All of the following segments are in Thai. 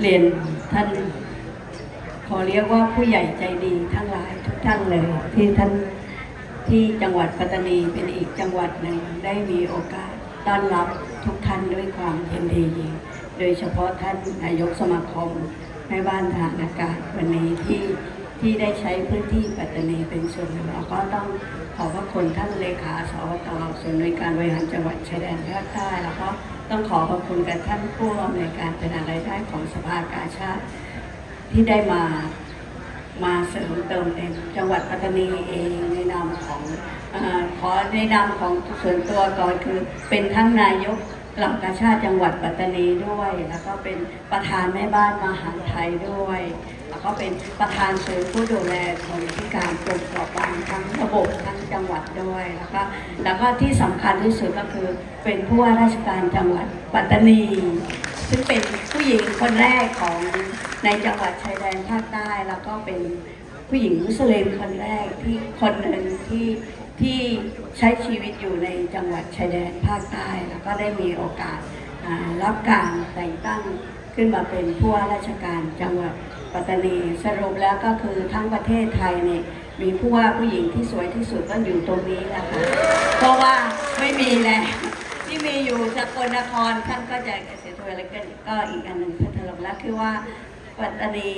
เรียนท่าน ขอเรียกว่าผู้ใหญ่ใจดีทั้งหลายทุกท่านเลย ที่ท่านที่จังหวัดปัตตานีเป็นอีกจังหวัดหนึ่งได้มีโอกาสต้อนรับทุกท่านด้วยความเยินดีโดยเฉพาะท่านนายกสมาคมแม่บ้านทหารอากาศวันนี้ที่ที่ได้ใช้พื้นที่ปัตตานีเป็นส่วนหนึ่งแล้วก็ต้องขอบพระคุณท่านเลขาสวตส่วนในวยการบริหารจังหวัดชายแดนภาคใต้แล้วก็ ต้องขอขอบคุณกับท่านผู้อำนวยการเป็นอะไรได้ของสภากาชาติ ที่ได้มามาเสริมเติมเต็มจังหวัดปัตตานีเองในนามของออขอในนามของส่วนตัวก่อนคือเป็นทั้งนายก หลักกาชาติจังหวัดปัตตานีด้วย แล้วก็เป็นประธานแม่บ้านมหาไทยด้วย แล้วก็เป็นประธานศูนย์ผู้ดูแลคนพิการกลุ่มเปราะบางทั้งระบบทั้งจังหวัดด้วย แล้วก็แล้วก็ที่สำคัญที่สุดก็คือเป็นผู้ว่าราชการจังหวัดปัตตานี ซึ่งเป็นผู้หญิงคนแรกของในจังหวัดชายแดนภาคใต้ แล้วก็เป็นผู้หญิงมุสลิมคนแรกที่คนหนึ่งที่ ที่ใช้ชีวิตอยู่ในจังหวัดชายแดนภาคใต้ แล้วก็ได้มีโอกาสรับการแต่งตั้งขึ้นมาเป็นผู้ว่าราชการจังหวัดปัตตานีสรุปแล้วก็คือทั้งประเทศไทยเนี่ยมีผู้ว่าผู้หญิงที่สวยที่สุดก็อยู่ตรงนี้แหละค่ะเพราะว่าไม่มีแล้วที่มีอยู่สกลนครท่านก็จะเกษตรวยแล้วก็ก็อีกอันหนึ่งพัทลุงและคือว่าปัตตานี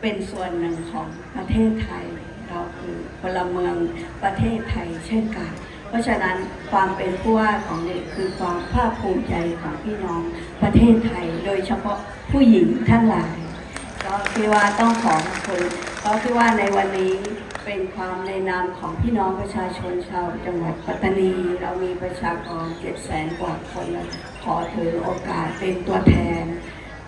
เป็นส่วนหนึ่งของประเทศไทย พลเมืองประเทศไทยเช่นกัน เพราะฉะนั้นความเป็นผู้ว่าของเด็กคือความภาคภูมิใจของพี่น้องประเทศไทย โดยเฉพาะผู้หญิงทั้งหลายก็คิดว่าต้องขอบคุณเพราะคิดว่าในวันนี้เป็นความในนามของพี่น้องประชาชนชาวจังหวัดปัตตานี เรามีประชากรเจ็ดแสนกว่าคนขอถือโอกาสเป็นตัวแทน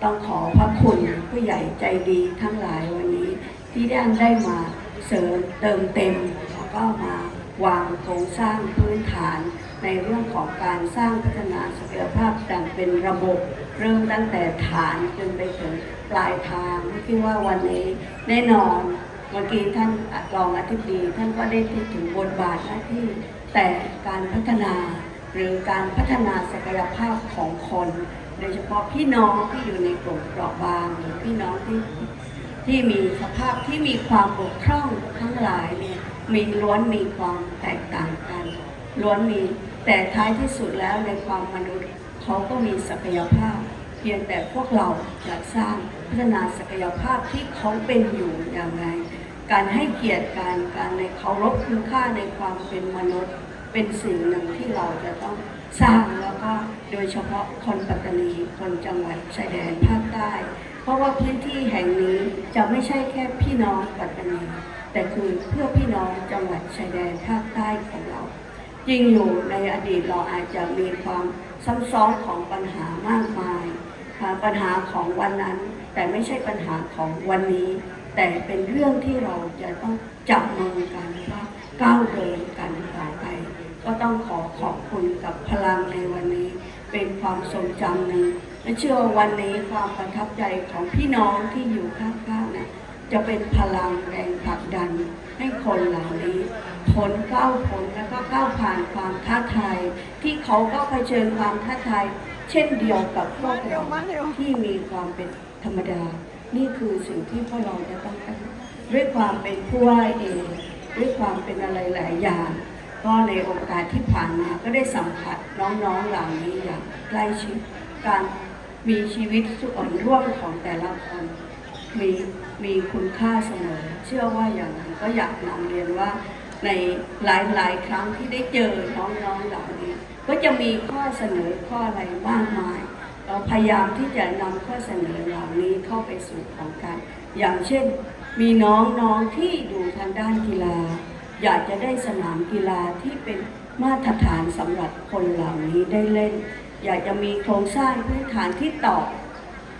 ต้องขอพระคุณผู้ใหญ่ใจดีทั้งหลายวันนี้ที่ได้ได้มา เสริมเติมเต็มแล้วก็มาวางโครงสร้างพื้นฐาน ในเรื่องของการสร้างพัฒนาศักยภาพดังเป็นระบบ เริ่มตั้งแต่ฐานจนไปถึงปลายทางคิดว่าวันนี้แน่นอนเมื่อกี้ท่านรองอธิบดีท่านก็ได้พูดถึงบทบาทหน้าที่ แต่การพัฒนาหรือการพัฒนาศักยภาพของคน โดยเฉพาะพี่น้องที่อยู่ในกลุ่มเปราะบางหรือพี่น้องที่ ที่มีสภาพที่มีความบกพร่องทั้งหลายเนี่ยมีล้วนมีความแตกต่างกัน ล้วนมีแต่ท้ายที่สุดแล้วในความมนุษย์เขาก็มีศักยภาพ เพียงแต่พวกเราจะสร้างพัฒนาศักยภาพที่เขาเป็นอยู่อย่างไรการให้เกียรติการการในเคารพคุณค่าในความเป็นมนุษย์ เป็นสิ่งหนึ่งที่เราจะต้องสร้างแล้วก็โดยเฉพาะคนปัตตานีคนจังหวัดชายแดนภาคใต้ เพราะว่าพื้นที่แห่งนี้จะไม่ใช่แค่พี่น้องปัตตานีแต่คือเพื่อพี่น้องจังหวัดชายแดนภาคใต้ของเราจริงอยู่ในอดีตเราอาจจะมีความซ้ำซ้อนของปัญหามากมายปัญหาของวันนั้น แต่ไม่ใช่ปัญหาของวันนี้ แต่เป็นเรื่องที่เราจะต้องจับมือกันว่าก้าวเดินกันต่อไป ก็ต้องขอขอบคุณกับพลังในวันนี้ เป็นความทรงจำหนึ่งและเชื่อว่าวันนี้ความประทับใจของพี่น้องที่อยู่ข้างๆนะจะเป็นพลังแรงผลักดันให้คนเหล่านี้พ้นก้าวพ้นแล้วก็ก้าวผ่านความท้าทายที่เขาก็เผชิญความท้าทายเช่นเดียวกับพวกเราที่มีความเป็นธรรมดา นี่คือสิ่งที่พวกเราจะต้องด้วยความเป็นผู้ว่าเอง ด้วยความเป็นอะไรหลายอย่าง ก็ในโอกาสที่ผ่านมาก็ได้สัมผัสน้องๆเหล่านี้อย่างใกล้ชิดการมีชีวิตส่วนร่วมของแต่ละคนมีมีคุณค่าเสมอ เชื่อว่าอย่างนั้นก็อยากนำเรียนว่าในหลายๆ ครั้งที่ได้เจอน้องๆเหล่านี้ ก็จะมีข้อเสนอข้ออะไรมากมาย เราพยายามที่จะนำข้อเสนอเหล่านี้เข้าไปสู่ของการ อย่างเช่น มีน้องๆที่ดูทางด้านกีฬา อยากจะได้สนามกีฬาที่เป็นมาตรฐานสำหรับคนเหล่านี้ได้เล่น อยากจะมีโครงสร้างพื้นฐานที่ตอบ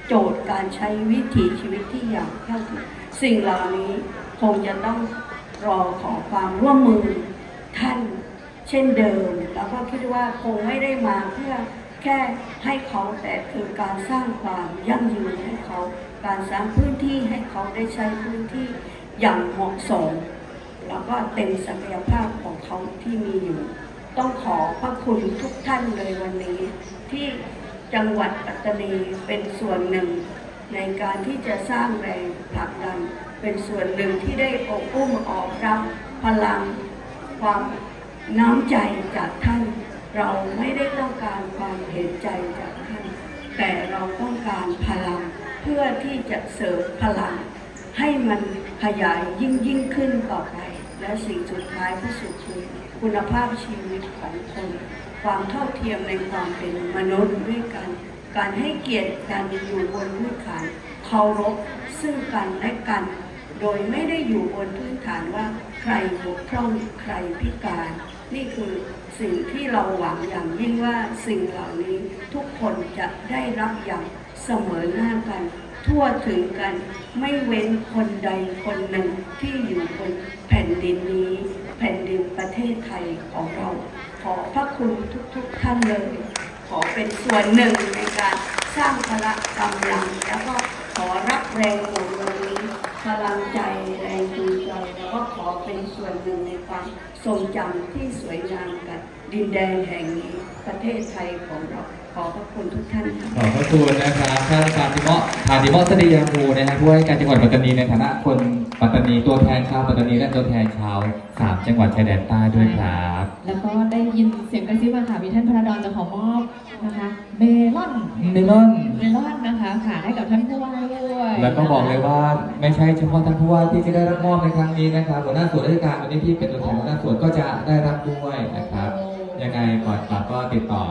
โจทย์การใช้วิถีชีวิตที่อย่างเข้าถึงสิ่งเหล่านี้คงจะต้องรอขอความร่วมมือท่านเช่นเดิม แล้วก็คิดว่าคงไม่ได้มาเพื่อแค่ให้เขาแต่คือการสร้างความยั่งยืนให้เขา การสร้างพื้นที่ให้เขาได้ใช้พื้นที่อย่างเหมาะสม แล้วก็เต็มศักยภาพของเขาที่มีอยู่ ต้องขอพระคุณทุกท่านเลยวันนี้ ที่จังหวัดปัตตานีเป็นส่วนหนึ่ง ในการที่จะสร้างแรงผลักดัน เป็นส่วนหนึ่งที่ได้อบอุ้มออกรับพลังความน้ำใจจากท่าน เราไม่ได้ต้องการความเห็นใจจากท่าน แต่เราต้องการพลังเพื่อที่จะเสริมพลังให้มันขยายยิ่งยิ่งขึ้นต่อไป และสิ่งสุดท้ายที่สุดคือคุณภาพชีวิตของคน ความเท่าเทียมในความเป็นมนุษย์ด้วยกัน การให้เกียรติการอยู่บนพื้นฐานเคารพซึ่งกันและกัน โดยไม่ได้อยู่บนพื้นฐานว่าใครบกพร่องใครพิการ นี่คือสิ่งที่เราหวังอย่างยิ่งว่าสิ่งเหล่านี้ทุกคนจะได้รับอย่างเสมอหน้ากัน ทั่วถึงกันไม่เว้นคนใดคนหนึ่งที่อยู่บนแผ่น ดินนี้แผ่นดินประเทศไทยของเรา ขอพระคุณทุกๆท่านเลย ขอเป็นส่วนหนึ่งในการสร้างพละกำลัง แล้วก็ขอรับแรงโหมวันนี้พลังใจแรงจูงใจแล้วก็ขอเป็นส่วนหนึ่งในความทรงจำที่สวยงามกับดินแดนแห่งนี้ประเทศไทยของเรา ขอพระคุณทุกท่านค่ะขอบพระคุณนะครับท่านพาติเมาะพาติเมาะสดียามูนะครับผู้ว่าการจังหวัดปัตตานีในฐานะคนปัตตานีตัวแทนชาวปัตตานีและตัวแทนชาวสามจังหวัดชายแดนใต้ด้วยครับ แล้วก็ได้ยินเสียงกระซิบมาค่ะมีท่านพระดอนจะขอมอบนะคะเมลอนเมลอนเมลอนนะคะค่ะให้กับท่านผู้ว่าด้วยแล้วก็บอกเลยว่าไม่ใช่เฉพาะท่านผู้ว่าที่จะได้รับมอบในครั้งนี้นะครับหัวหน้าส่วนราชการวันนี้ที่เป็นตัวแทนหัวหน้าส่วนก็จะได้รับด้วยนะครับ ยังไงก่อนกลับก็ติดต่อ